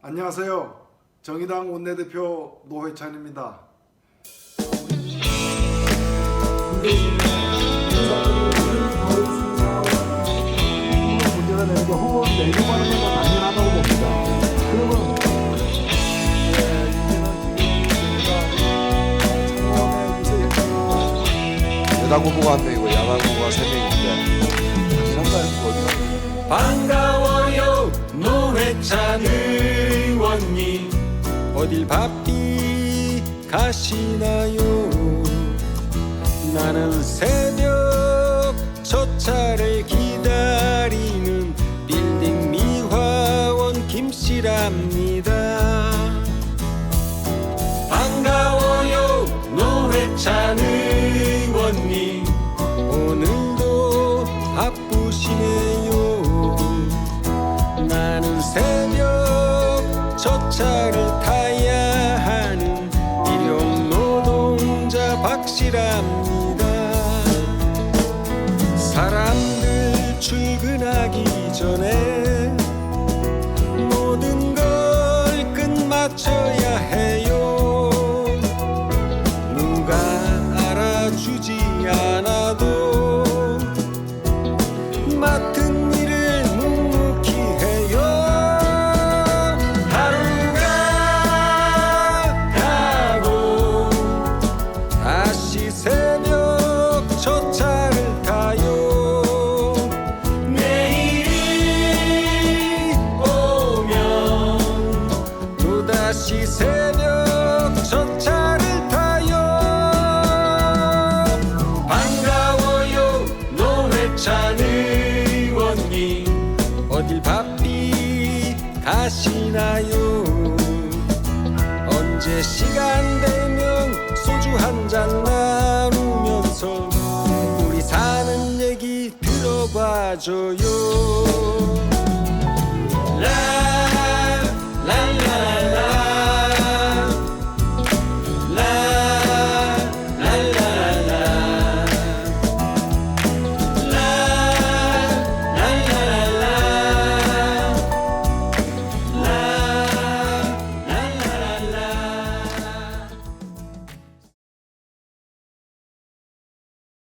안녕하세요. 정의당 원내대표 노회찬입니다. 문제가 되는 게 후보 내정하는 건 당연하다고 봅니다. 그러면 예, 이제는 지금 여당 후보가 한 명이고 야당 후보가 세 명인데 어디가 반가워 바삐 가시나요? 나는 새벽 첫 차를 기다리는 빌딩 미화원 김씨랍니다. 반가워요 노회찬 의원님. 오늘도 바쁘시네요. 나는 새벽 첫 차를 박씨랍니다. 사람들 출근하기 전에 바삐 가시나요? 언제 시간 되면 소주 한 잔 나누면서 우리 사는 얘기 들어봐줘요